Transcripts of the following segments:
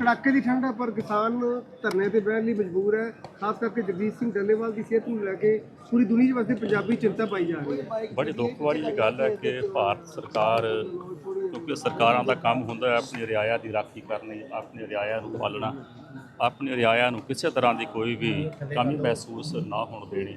ਕੜਾਕੇ ਦੀ ਠੰਡ ਹੈ ਪਰ ਕਿਸਾਨ ਧਰਨੇ ਤੇ ਬਹਿਣ ਲਈ ਮਜਬੂਰ ਹੈ, ਖਾਸ ਕਰਕੇ ਜਗਜੀਤ ਸਿੰਘ ਡੱਲੇਵਾਲ ਦੀ ਸਿਹਤ ਨੂੰ ਲੈ ਕੇ ਪੂਰੀ ਦੁਨੀਆ ਵਾਸਤੇ ਪੰਜਾਬੀ ਚਿੰਤਾ ਪਾਈ ਜਾ ਰਹੀ ਹੈ। ਬੜੀ ਦੁੱਖ ਵਾਲੀ ਇਹ ਗੱਲ ਹੈ ਕਿ ਭਾਰਤ ਸਰਕਾਰ, ਕਿਉਂਕਿ ਸਰਕਾਰਾਂ ਦਾ ਕੰਮ ਹੁੰਦਾ ਹੈ ਆਪਣੀ ਰਿਆਇਆ ਦੀ ਰਾਖੀ ਕਰਨੀ, ਆਪਣੀ ਰਿਆਇਆ ਨੂੰ ਪਾਲਣਾ, ਆਪਣੀ ਰਿਆਇਆ ਨੂੰ ਕਿਸੇ ਤਰ੍ਹਾਂ ਦੀ ਕੋਈ ਵੀ ਕਮੀ ਮਹਿਸੂਸ ਨਾ ਹੋਣ ਦੇਣੀ।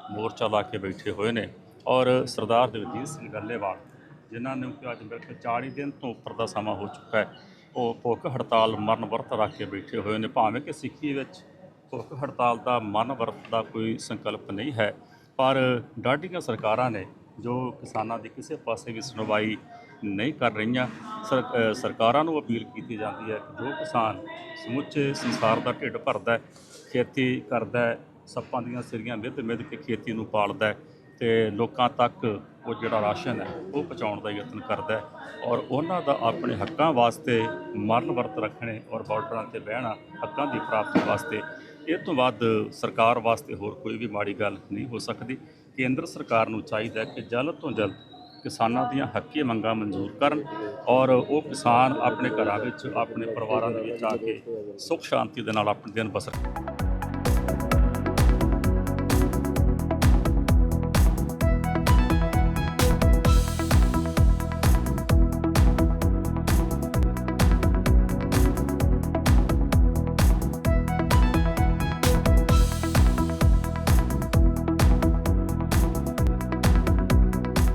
ਮੋਰਚਾ ਲਾ ਕੇ ਬੈਠੇ ਹੋਏ ਨੇ। ਔਰ ਸਰਦਾਰ ਜਗਜੀਤ ਸਿੰਘ ਗੱਲੇਵਾਲ ਜਿਨ੍ਹਾਂ ਨੂੰ ਕਿ ਅੱਜ ਮੇਰੇ 40 ਦਿਨ ਤੋਂ ਉੱਪਰ ਦਾ ਸਮਾਂ ਹੋ ਚੁੱਕਾ ਹੈ, ਉਹ ਭੁੱਖ ਹੜਤਾਲ ਮਰਨ ਵਰਤ ਰੱਖ ਕੇ ਬੈਠੇ ਹੋਏ ਨੇ। ਭਾਵੇਂ ਕਿ ਸਿੱਖੀ ਵਿੱਚ ਭੁੱਖ ਹੜਤਾਲ ਦਾ ਮਰਨ ਵਰਤ ਦਾ ਕੋਈ ਸੰਕਲਪ ਨਹੀਂ ਹੈ, ਪਰ ਡਾਢੀਆਂ ਸਰਕਾਰਾਂ ਨੇ ਜੋ ਕਿਸਾਨਾਂ ਦੀ ਕਿਸੇ ਪਾਸੇ ਵੀ ਸੁਣਵਾਈ ਨਹੀਂ ਕਰ ਰਹੀਆਂ ਸਰਕਾਰਾਂ ਨੂੰ ਅਪੀਲ ਕੀਤੀ ਜਾਂਦੀ ਹੈ ਕਿ ਜੋ ਕਿਸਾਨ ਸਮੁੱਚੇ ਸੰਸਾਰ ਦਾ ਢਿੱਡ ਭਰਦਾ ਹੈ, ਖੇਤੀ ਕਰਦਾ ਹੈ ਸੱਪਾਂ ਦੀਆਂ ਸਿਰੀਆਂ ਮਿੱਧ ਮਿੱਧ ਕੇ ਖੇਤੀ ਨੂੰ ਪਾਲਦਾ ਹੈ ਤੇ ਲੋਕਾਂ ਤੱਕ ਉਹ ਜਿਹੜਾ ਰਾਸ਼ਨ ਹੈ, ਉਹ ਪਹੁੰਚਾਉਣ ਦਾ ਯਤਨ ਕਰਦਾ ਹੈ ਔਰ ਉਹਨਾਂ ਦਾ ਆਪਣੇ ਹੱਕਾਂ ਵਾਸਤੇ ਮਰਨ ਵਰਤ ਰੱਖਣੇ ਔਰ ਬਾਰਡਰਾਂ ਤੇ ਬਹਿਣਾ ਹੱਕਾਂ ਦੀ ਪ੍ਰਾਪਤੀ ਵਾਸਤੇ। ਇਹ ਤੋਂ ਵੱਧ ਸਰਕਾਰ ਵਾਸਤੇ ਹੋਰ ਕੋਈ ਵੀ ਮਾੜੀ ਗੱਲ ਨਹੀਂ ਹੋ ਸਕਦੀ। ਕੇਂਦਰ ਸਰਕਾਰ ਨੂੰ ਚਾਹੀਦਾ ਕਿ ਜਲਦ ਤੋਂ ਜਲਦ ਕਿਸਾਨਾਂ ਦੀਆਂ ਹੱਕੀ ਮੰਗਾਂ ਮਨਜ਼ੂਰ ਕਰਨ ਔਰ ਉਹ ਕਿਸਾਨ ਆਪਣੇ ਘਰਾਂ ਵਿੱਚ, ਆਪਣੇ ਪਰਿਵਾਰਾਂ ਦੇ ਵਿੱਚ ਆ ਕੇ ਸੁੱਖ ਸ਼ਾਂਤੀ ਦੇ ਨਾਲ ਆਪਣੇ ਦਿਨ ਬਸਰ ਕਰਨ